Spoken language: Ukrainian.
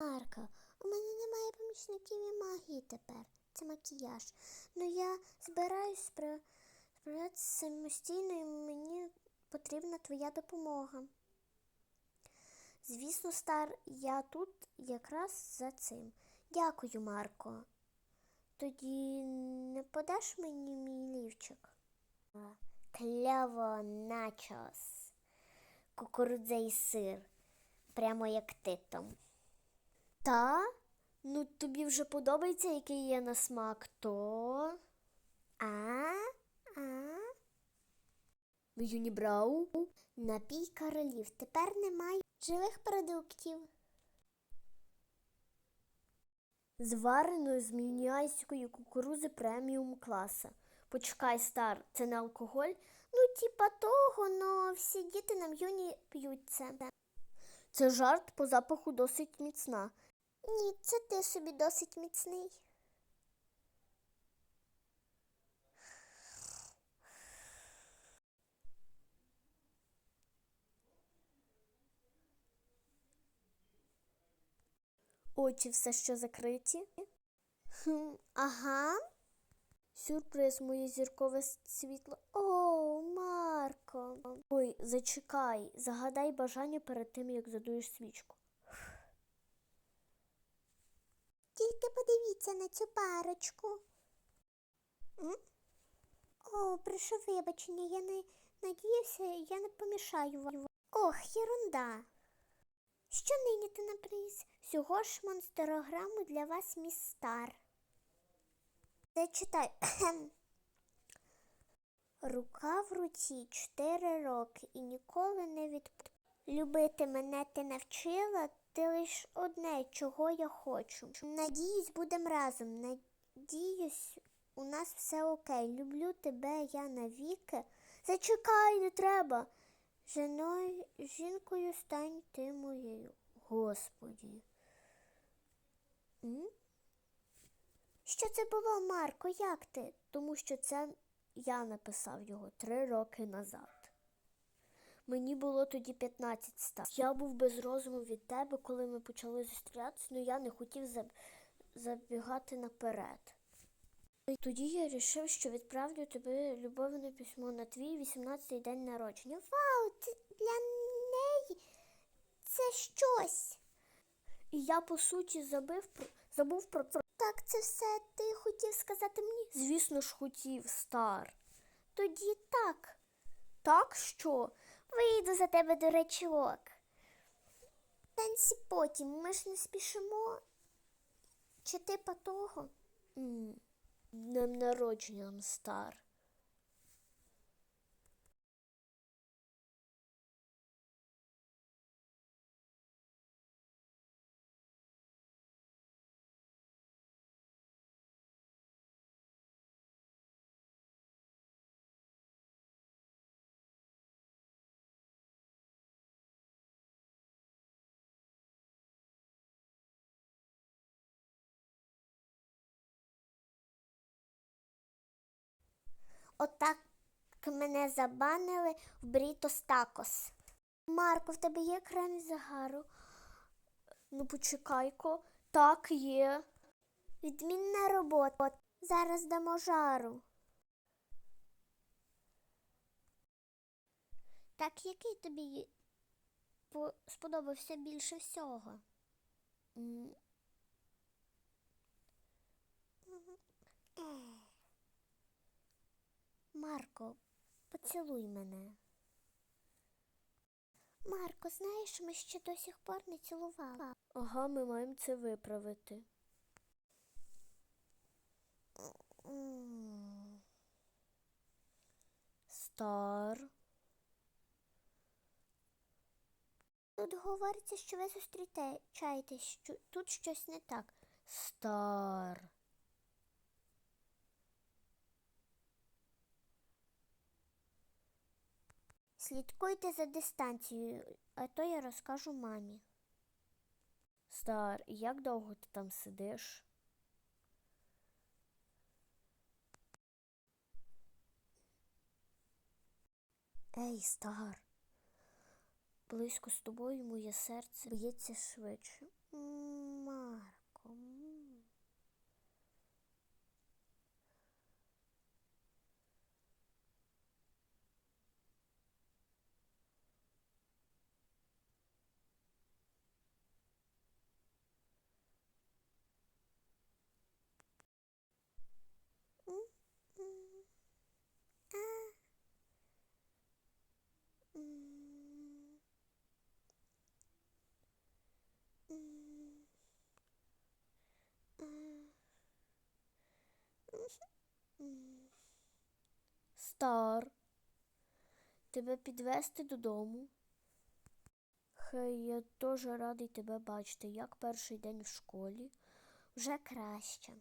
Марка, у мене немає помічників і магії тепер. Це макіяж. Ну я збираюсь спра... справлятися самостійно і мені потрібна твоя допомога. Звісно, стар, я тут якраз за цим. Дякую, Марко. Тоді не подаш мені мій лівчик? Кльово начос. Кукурудза і сир. Прямо як ти там. Та? Ну тобі вже подобається, який є на смак, то. А? А? Юнібрау? Напій королів. Тепер немає живих продуктів. Звареною з мініайської кукурузи преміум класа. Почекай, стар, це не алкоголь? Ну, типа того, но всі діти на м'юні п'ють це. Це жарт по запаху досить міцна. Ні, це ти собі досить міцний. Очі все ще закриті. Хм, ага. Сюрприз, моє зіркове світло. О, Марко. Ой, зачекай, загадай бажання перед тим, як задуєш свічку. Тільки подивіться на цю парочку. М? О, прошу вибачення, я не надіявся, я не помішаю вам. Ох, єрунда. Що нині ти на приз? Всього ж монстерограму для вас, міс Стар. Зачитай. Рука в руці чотири роки і ніколи не відп... Любити мене ти навчила, ти лиш одне, чого я хочу. Надіюсь, будем разом. Надіюсь, у нас все окей. Люблю тебе, я навіки. Зачекай, не треба. Женою, жінкою стань ти моєю. Господі. М? Що це було, Марко? Як ти? Тому що це я написав його три роки назад. Мені було тоді 15 ста. Я був без розуму від тебе, коли ми почали зустрічатися, але я не хотів заб- забігати наперед. І тоді я вирішив, що відправлю тобі любовне письмо на твій 18-й день народження. Вау, це для неї це щось. І я, по суті, забив про забув про. Так, це все ти хотів сказати мені? Звісно ж, хотів, стар. Тоді так. Так що? Вийду за тебе до речок. Танці потім, ми ж не спішимо. Чи типа того? м Днем народженням, стар. Отак мене забанили в Брітос Такос. Марко, в тебе є крем від загару? Ну, почекай-ко. Так, є. Відмінна робота. Зараз дамо жару. Так який тобі сподобався більше всього? М. Марко, поцілуй мене. Марко, знаєш, ми ще до сих пор не цілували. Ага, ми маємо це виправити. Стар. Тут говориться, що ви зустрічаєтесь, що тут щось не так. Стар. Слідкуйте за дистанцією, а то я розкажу мамі. Стар, як довго ти там сидиш? Ей, стар. Близько з тобою моє серце б'ється швидше. Стар. Тебе підвести додому. Хей, я теж радий тебе бачити. Як перший день в школі? Вже краще.